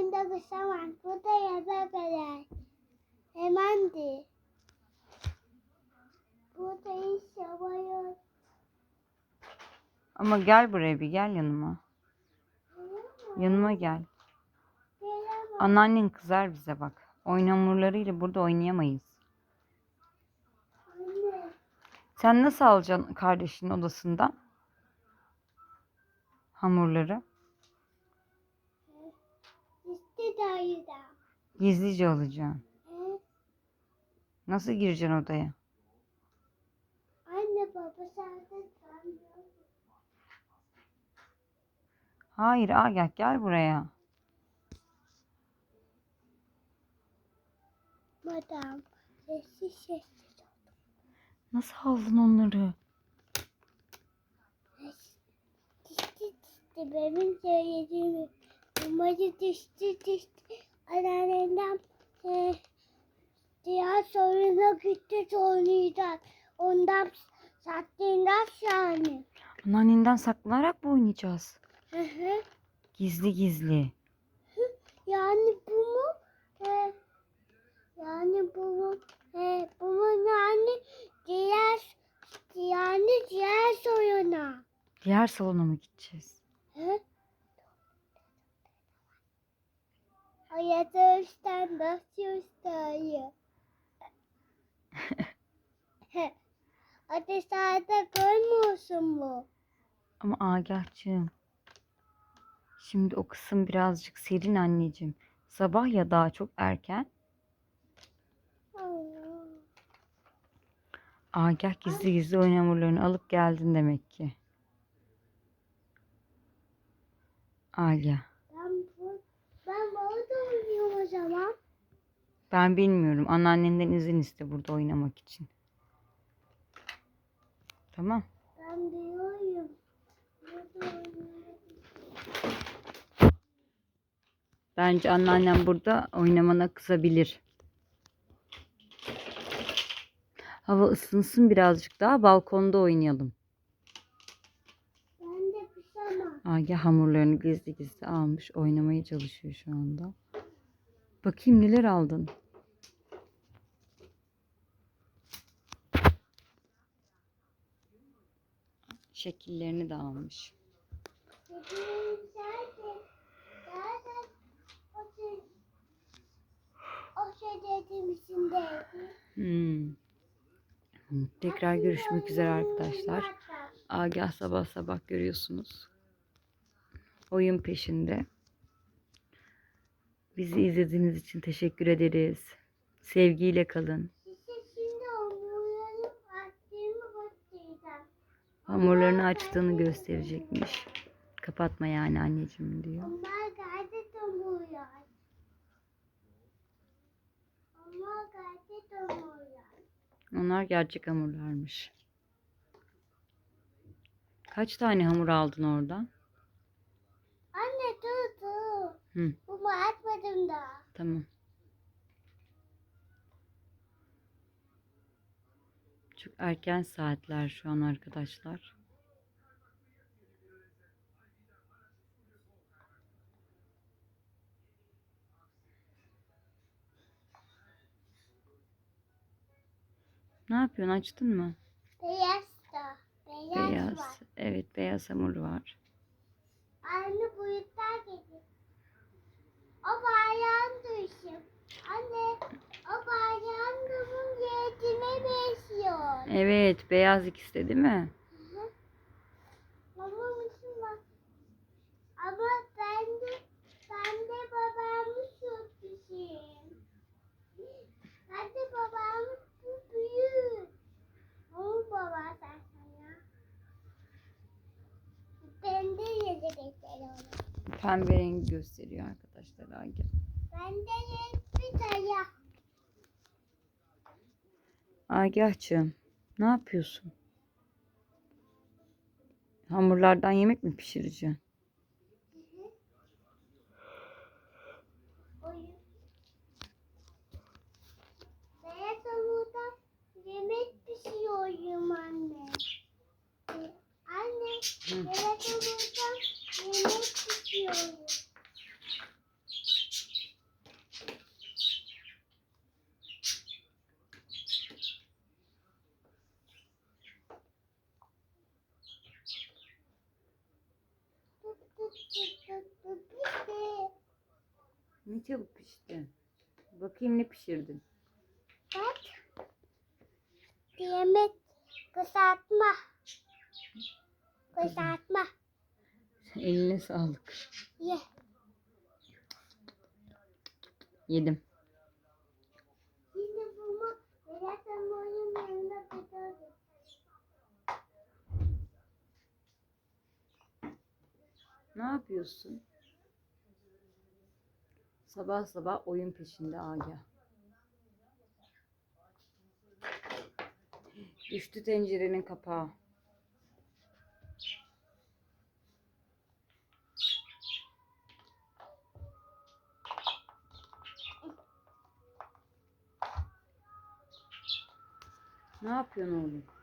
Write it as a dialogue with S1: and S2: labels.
S1: oyunda kısamam. Bu da yaza kadar. Hemendi. Bu da hiç yapıyor.
S2: Ama gel buraya bir gel yanıma. Yanıma gel.
S1: Gelemem.
S2: Anneannen kızar bize bak. Oyun hamurlarıyla burada oynayamayız.
S1: Anne.
S2: Sen nasıl alacaksın kardeşinin odasından? Hamurları.
S1: İşte dayıda.
S2: Gizlice alacaksın.
S1: He?
S2: Nasıl gireceksin odaya?
S1: Anne baba zaten sanmıyor.
S2: Hayır Agah gel buraya.
S1: Madam. Sessiz sessiz.
S2: Nasıl aldın onları?
S1: Dişti dişti benim söylediğimi. Umarı dişti dişti. Anneannemden e, diğer soruna gitti sonradan. Ondan sattığından yani.
S2: Anneannenden saklanarak mı oynayacağız?
S1: Hı hı.
S2: Gizli gizli.
S1: Yani bu mu? E, yani bu mu? E, bu mu yani diğer yani diğer soruna.
S2: Diğer salona mı gideceğiz?
S1: Hı? Hayata üstten nasıl üstayı? Hadi saatte görmüyorsun mu?
S2: Ama Agah'cığım. Şimdi o kısım birazcık serin anneciğim. Sabah ya daha çok erken. Agah gizli gizli oyun hamurlarını alıp geldin demek ki. Agah.
S1: Ben bu, ben burada oynuyorum o zaman.
S2: Ben bilmiyorum. Anneannenden izin iste burada oynamak için. Tamam.
S1: Ben biliyorum.
S2: Bence anneannem burada oynamana kızabilir. Hava ısınsın birazcık daha balkonda oynayalım.
S1: Ben de kısamam.
S2: Agah hamurlarını gizli gizli almış. Oynamaya çalışıyor şu anda. Bakayım neler aldın. Şekillerini de almış. Hmm. Tekrar görüşmek üzere arkadaşlar. Agah sabah sabah görüyorsunuz. Oyun peşinde. Bizi izlediğiniz için teşekkür ederiz. Sevgiyle kalın. Hamurlarını açtığını gösterecekmiş. Kapatma yani anneciğim diyor.
S1: Onlar gayet hamurlar. Onlar gayet hamurlar.
S2: Onlar gerçek hamurlarmış. Kaç tane hamur aldın oradan?
S1: Anne dur dur.
S2: Hı,
S1: Bunu açmadım daha.
S2: tamam. Çok erken saatler şu an arkadaşlar. Ne yapıyorsun? Açtın mı?
S1: Beyaz da. Beyaz,
S2: Beyaz.
S1: var.
S2: Evet, beyaz hamur var.
S1: Aynı gibi. O bayrağın düşüm. Anne o bayrağın dumun yetime benziyor.
S2: Evet, beyaz ikisi de değil mi?
S1: Babam için bak. Ama ben de ben de babamı sürtüşeyim. Ben de babamı bu büyük. Ama baba sen sana. Ben de yedi geçerim.
S2: Pembe rengi gösteriyor arkadaşlar. Agah.
S1: Ben de bir tane.
S2: Agah'cığım ne yapıyorsun? Hamurlardan yemek mi pişireceksin?
S1: Yemek pişiriyorum anne. Anne,
S2: Hı. Ne çabuk pişti. Bakayım ne pişirdin.
S1: Bak. Yemek kızartma. Kızartma.
S2: Eline sağlık.
S1: Ye.
S2: Yedim. Yapıyorsun? Sabah sabah oyun peşinde Agah. Düştü tencerenin kapağı. Ne yapıyorsun oğlum?